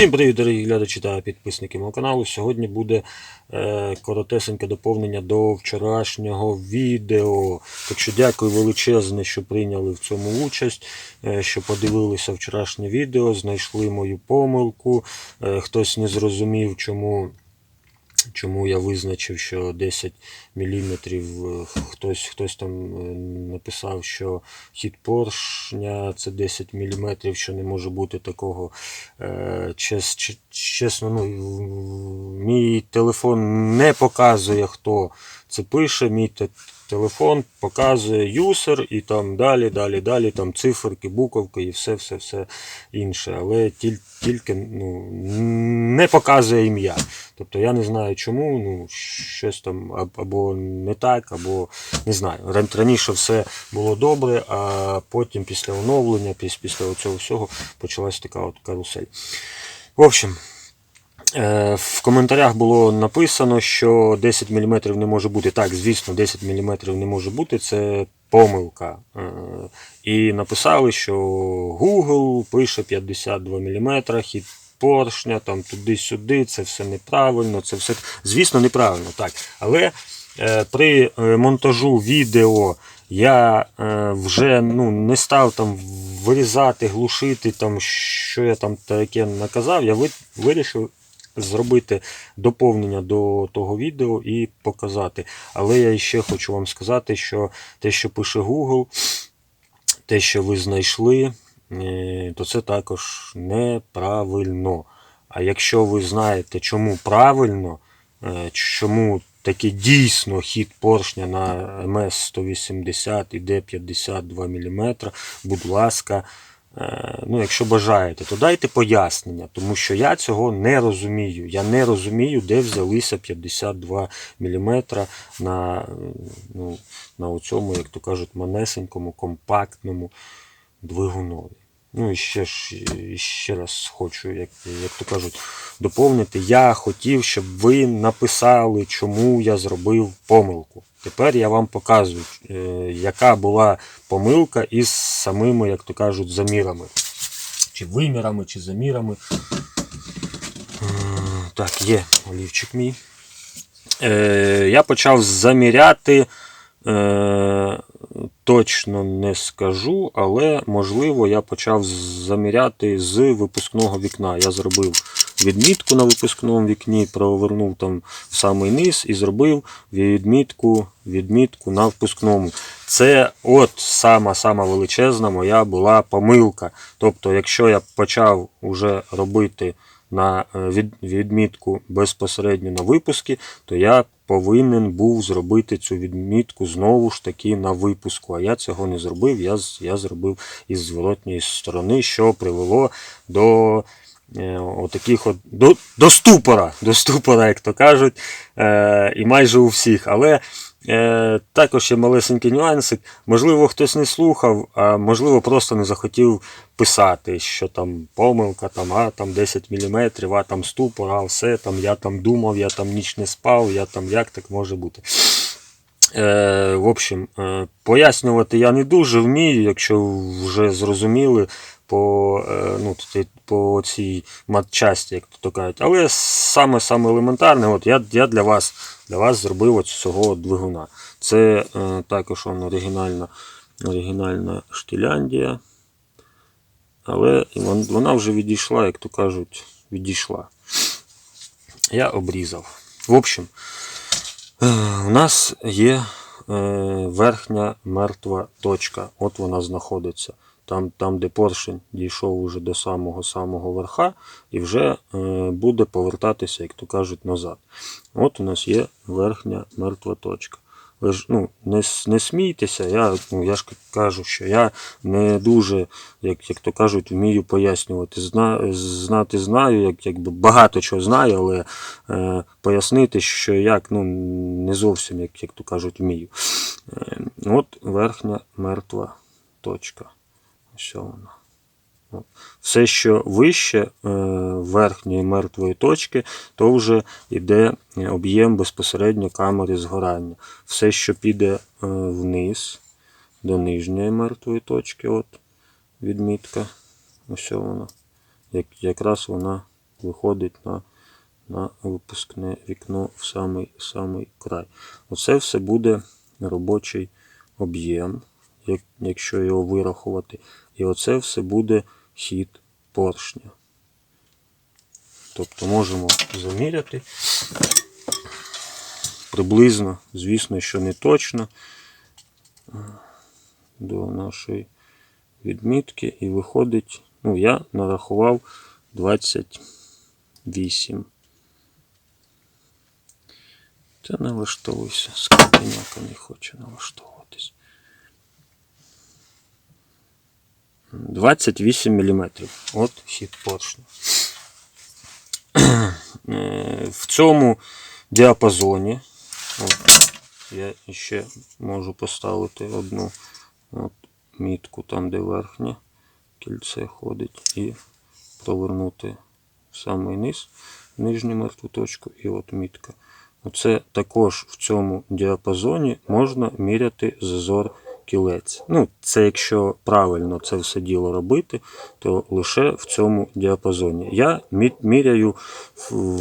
Всім привіт, дорогі глядачі та підписники мого каналу. Сьогодні буде е, коротесеньке доповнення до вчорашнього відео. Так що дякую величезне, що прийняли в цьому участь, е, що подивилися вчорашнє відео, знайшли мою помилку. Е, хтось не зрозумів, чому. Чому я визначив, що 10 мм, хтось, хтось там е, написав, що хід поршня це 10 мм, що не може бути такого. Е, чес, чесно, ну, мій телефон не показує, хто це пише. Мій телефон показує юсер і там далі, далі, далі, там циферки, буковки і все, все, все інше. Але тіль, тільки ну, не показує ім'я. Тобто я не знаю чому, ну щось там аб- або не так, або не знаю. Раніше все було добре, а потім після оновлення, після цього всього почалась така от карусель. В общем, е, в коментарях було написано, що 10 мм не може бути. Так, звісно, 10 мм не може бути, це помилка. Е, І написали, що Google пише 52 мм, хід поршня, там туди-сюди, це все неправильно, це все, звісно, неправильно. так. Але при е, монтажу відео я е, вже ну, не став там вирізати, глушити, там, що я там таке наказав, я вирішив зробити доповнення до того відео і показати. Але я ще хочу вам сказати, що те, що пише Google, те, що ви знайшли, е, то це також неправильно. А якщо ви знаєте, чому правильно, е, чому таки дійсно хід поршня на МС-180 іде 52 мм, будь ласка, е, ну, якщо бажаєте, то дайте пояснення, тому що я цього не розумію. Я не розумію, де взялися 52 мм на, ну, на цьому, як то кажуть, манесенькому, компактному двигунові. Ну і ще ж ще раз хочу, як, як то кажуть, доповнити. Я хотів, щоб ви написали, чому я зробив помилку. Тепер я вам показую, е, яка була помилка із самими, як то кажуть, замірами. Чи вимірами, чи замірами. Е, Так, є олівчик мій. Е, я почав заміряти. Точно не скажу, але можливо я почав заміряти з випускного вікна. Я зробив відмітку на випускному вікні, провернув там в самий низ і зробив відмітку, відмітку на впускному. Це от сама сама величезна моя була помилка. Тобто, якщо я почав уже робити на е, відмітку безпосередньо на випуску, то я повинен був зробити цю відмітку знову ж таки на випуску. А я цього не зробив. Я, я зробив із зворотньої сторони, що привело до е, отаких от, до, до ступора, до ступора, як то кажуть, е, і майже у всіх. Але е, також є малесенький нюансик. Можливо, хтось не слухав, а можливо, просто не захотів писати, що там помилка, там, а там 10 мм, а там ступор, а все, там я там думав, я там ніч не спав, я там як так може бути. Е, в общем, е, пояснювати я не дуже вмію, якщо вже зрозуміли по, е, ну, по цій матчасті, як то кажуть. Але саме саме елементарне, от я, я для вас для вас зробив от цього двигуна. Це е, також он, оригінальна, оригінальна штиляндія. Але вона вже відійшла, як то кажуть, відійшла. Я обрізав. В общем, Е, У нас є е, верхня мертва точка. От вона знаходиться. Там, там, де поршень дійшов уже до самого-самого верха, і вже е, буде повертатися, як то кажуть, назад. От у нас є верхня мертва точка. Ви ж ну, не, не смійтеся, я, ну, я ж кажу, що я не дуже, як, як то кажуть, вмію пояснювати. Зна, знати знаю, як, якби багато чого знаю, але е, пояснити, що як, ну, не зовсім, як, як то кажуть, вмію. Е, от верхня мертва точка. Вона. Все, що вище е, верхньої мертвої точки, то вже йде е, об'єм безпосередньо камери згорання. Все, що піде е, вниз до нижньої мертвої точки, от відмітка, ось вона, якраз вона виходить на, на випускне вікно в самий, самий край. Оце все буде робочий об'єм, якщо його вирахувати. І оце все буде хід поршня. Тобто можемо заміряти приблизно, звісно, що не точно е, до нашої відмітки і виходить, ну, я нарахував 28. Та налаштовуйся, скотиняка не хоче налаштовуватись. 28 мм. От хід поршня. Е, В цьому діапазоні от, я ще можу поставити одну от, мітку там, де верхнє кільце ходить, і провернути в самий низ, нижню мертву точку, і от мітка. Оце також в цьому діапазоні можна міряти зазор кілець. Ну, це якщо правильно це все діло робити, то лише в цьому діапазоні. Я міряю в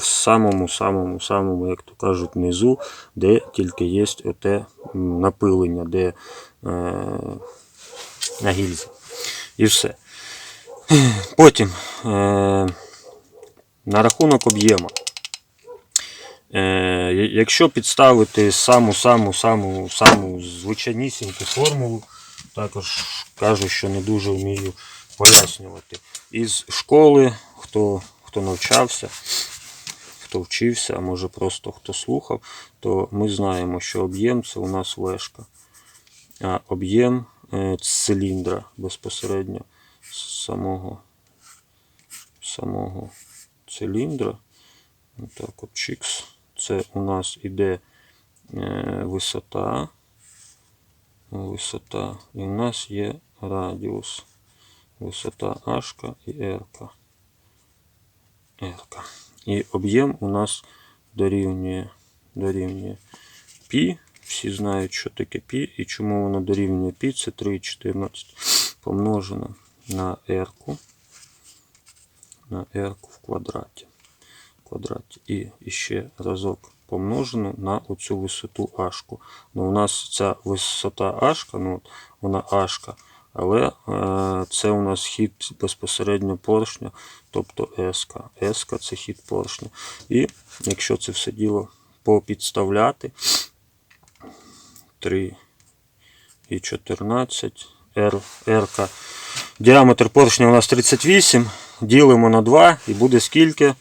в самому, самому, самому, як то кажуть, низу, де тільки є оте напилення, де е, на гільзі. І все. Потім е, на рахунок об'єму. Е, якщо підставити саму саму саму саму звичайнісіньку формулу, також кажу, що не дуже вмію пояснювати. Із школи, хто, хто навчався, хто вчився, а може просто хто слухав, то ми знаємо, що об'єм це у нас вешка. А об'єм е, циліндра безпосередньо самого, самого циліндра. Так, от чікс Це у нас іде е, висота. Висота. І у нас є радіус. Висота H і R. R. І об'єм у нас дорівнює, дорівнює π. Всі знають, що таке π і чому воно дорівнює π. Це 3,14 помножено на r на r в квадраті квадраті. І, ще разок помножено на оцю висоту ашку. Ну, у нас ця висота ашка, ну, вона ашка, але е, це у нас хід безпосередньо поршня, тобто еска. Еска це хід поршня. І якщо це все діло попідставляти, 3 і 14, R, R. Діаметр поршня у нас 38, ділимо на 2 і буде скільки?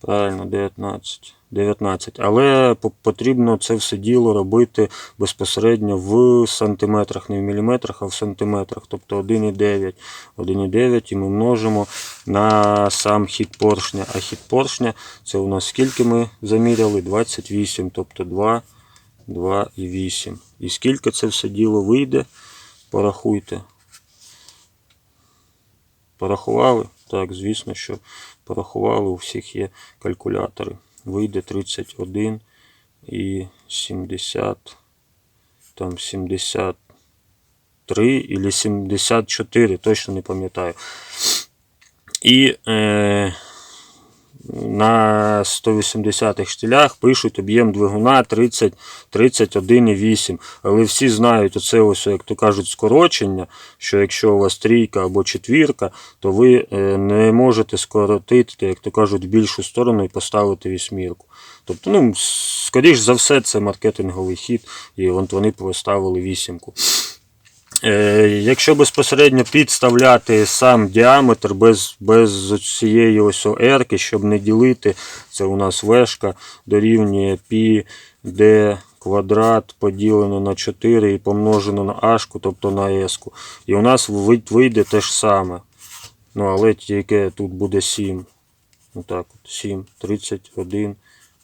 Правильно, 19. 19. Але потрібно це все діло робити безпосередньо в сантиметрах, не в міліметрах, а в сантиметрах. Тобто 1,9. 1,9 і ми множимо на сам хід поршня. А хід поршня це у нас скільки ми заміряли? 28. Тобто 2, 2 і 8. І скільки це все діло вийде? Порахуйте. Порахували? Так, звісно, що порахували, у всіх є калькулятори. Вийде 31 і 70, там 73 і 74, точно не пам'ятаю. І е, на 180-х штилях пишуть об'єм двигуна 30, 31,8. Але всі знають оце ось, як то кажуть, скорочення, що якщо у вас трійка або четвірка, то ви е, не можете скоротити, як то кажуть, в більшу сторону і поставити вісьмірку. Тобто, ну, скоріш за все, це маркетинговий хід, і вони поставили вісімку. Е, Якщо безпосередньо підставляти сам діаметр без, без цієї ось ерки, щоб не ділити, це у нас вешка дорівнює пі d квадрат поділено на 4 і помножено на ашку, тобто на еску. І у нас вийде те ж саме. Ну, але тільки тут буде 7. Отак от, 7, 31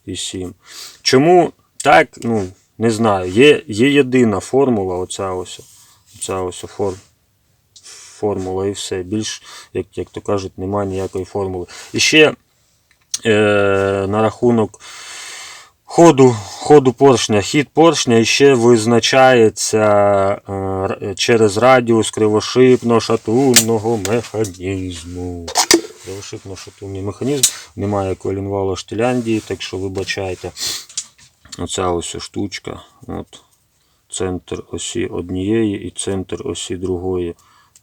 і 7. Чому так? Ну, не знаю. Є, є єдина формула, оця ось. Ця ось форм, формула і все. Більш, як, як то кажуть, немає ніякої формули. І ще е, на рахунок ходу, ходу поршня. Хід поршня ще визначається е, через радіус кривошипно-шатунного механізму. кривошипно-шатунний механізм. Немає колінвала штиляндії, так що вибачайте. Оця ось штучка. От. Центр осі однієї і центр осі другої.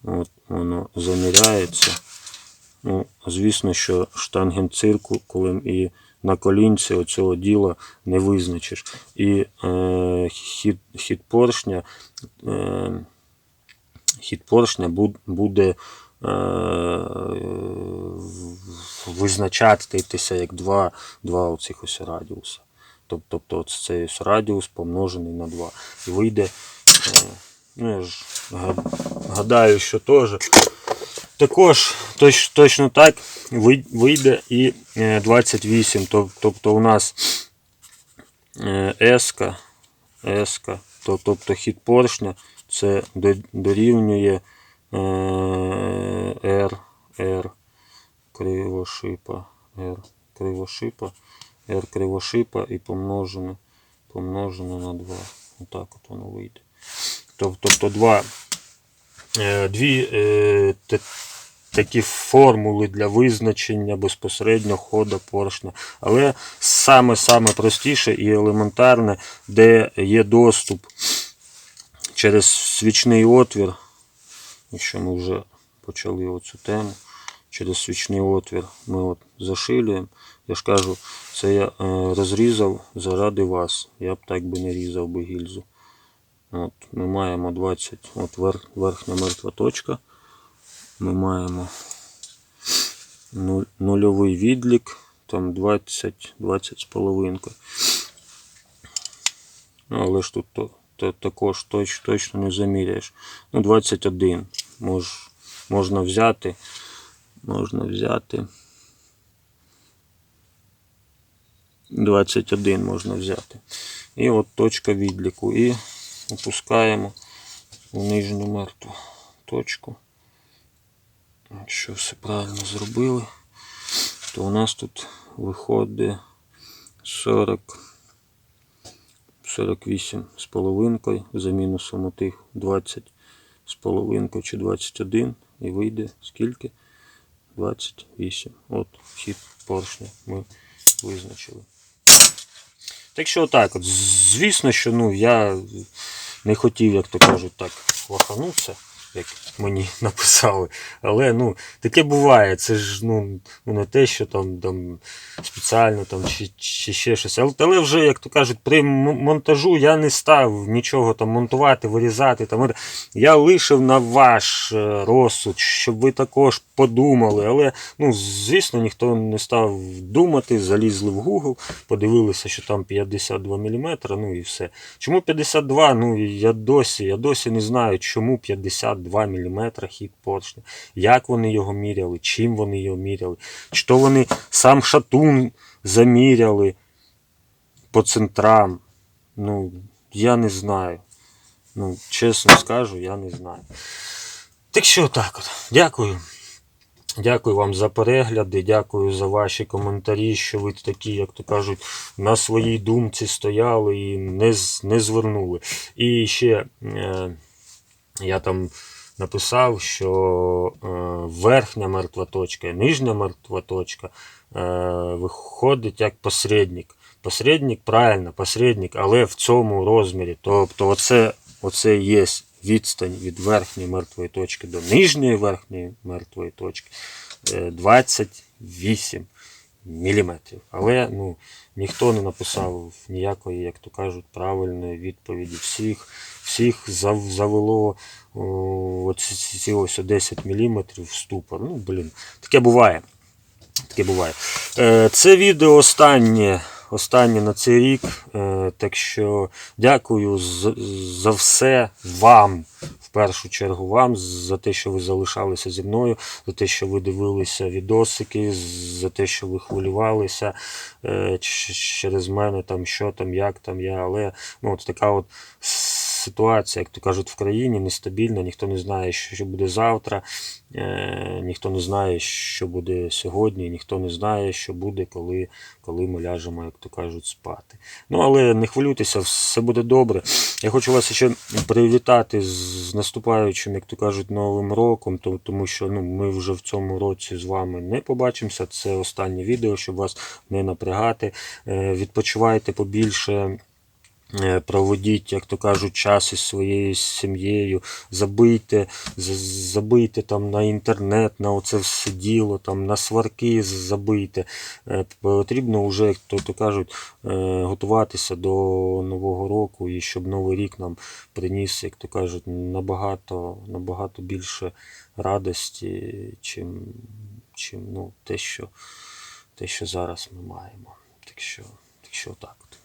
От воно заміряється. Ну, звісно, що штангенциркулем і на колінці оцього діла не визначиш. І е, хід, хід поршня, е, хід поршня буд- буде е, визначатися як два, два оцих ось радіуса. Тоб- Тобто цей радіус помножений на 2. І вийде, е, ну я ж гадаю, що теж також точ, точно так вийде і е, 28. Тобто у нас е, S-ка, S-ка, тобто хід поршня, це дорівнює е, R, R кривошипа, R кривошипа, R кривошипа і помножене, помножене на 2. Отак от воно вийде. Тобто два, е, дві е, та- такі формули для визначення безпосередньо хода поршня. Але саме-саме простіше і елементарне, де є доступ через свічний отвір, якщо ми вже почали оцю тему, через свічний отвір ми от зашилюємо. Я ж кажу, це я е, розрізав заради вас. Я б так би не різав би гільзу. От, ми маємо 20, от вер, верхня мертва точка. Ми маємо нуль- нульовий відлік, там 20, 20 з половинкою. Ну, але ж тут то, то, також точ, точно не заміряєш. Ну, 21 мож, можна взяти. Можна взяти. 21 можна взяти. І от точка відліку. І опускаємо у нижню мертву точку. Якщо все правильно зробили, то у нас тут виходить 40, 48 з половинкою, за мінусом отих 20 з половинкою чи 21. І вийде скільки? 28. От хід поршня ми визначили. Так що так, от, звісно, що ну, я не хотів, як то кажуть, так лоханутися, як мені написали. Але ну, таке буває. Це ж ну, ну не те, що там, там спеціально там, чи, чи ще щось. Але, але вже, як то кажуть, при монтажу я не став нічого там монтувати, вирізати. Там, я лишив на ваш е, розсуд, щоб ви також подумали. Але, ну, звісно, ніхто не став думати, залізли в Google, подивилися, що там 52 мм, ну і все. Чому 52? Ну, я досі, я досі не знаю, чому 52 мм хід поршня. Як вони його міряли, чим вони його міряли, чи то вони сам шатун заміряли по центрам. Ну, я не знаю. Ну, чесно скажу, я не знаю. Так що так от. Дякую. Дякую вам за перегляди, дякую за ваші коментарі, що ви такі, як то кажуть, на своїй думці стояли і не, не звернули. І ще е, я там написав, що е, верхня мертва точка і нижня мертва точка е, виходить як посередник. Посередник, правильно, посередник, але в цьому розмірі. Тобто, оце, оце є відстань від верхньої мертвої точки до нижньої верхньої мертвої точки е, 28 міліметрів. Але ну, ніхто не написав ніякої, як то кажуть, правильної відповіді. Всіх, всіх завело о, ці- ці ось 10 міліметрів ступор. Ну, блін, таке буває. Таке буває. Е, Це відео останнє, останнє на цей рік. Е, Так що дякую за все вам, в першу чергу вам, за те, що ви залишалися зі мною, за те, що ви дивилися відосики, за те, що ви хвилювалися е, через мене, там, що там, як там я. Але ну, от така от ситуація, як то кажуть, в країні нестабільна, ніхто не знає, що буде завтра, е, ніхто не знає, що буде сьогодні, ніхто не знає, що буде, коли, коли ми ляжемо, як то кажуть, спати. Ну, але не хвилюйтеся, все буде добре. Я хочу вас ще привітати з наступаючим, як то кажуть, Новим роком, тому що ну, ми вже в цьому році з вами не побачимося. Це останнє відео, щоб вас не напрягати. Е, Відпочивайте побільше. Е, Проведіть, як то кажуть, час із своєю сім'єю, забийте, забийте там на інтернет, на оце все діло, там, на сварки забийте. Е, Потрібно вже, як то, то кажуть, е, готуватися до Нового року і щоб Новий рік нам приніс, як то кажуть, набагато, набагато більше радості, чим, чим ну, те, що, те, що зараз ми маємо. Так що, так що так.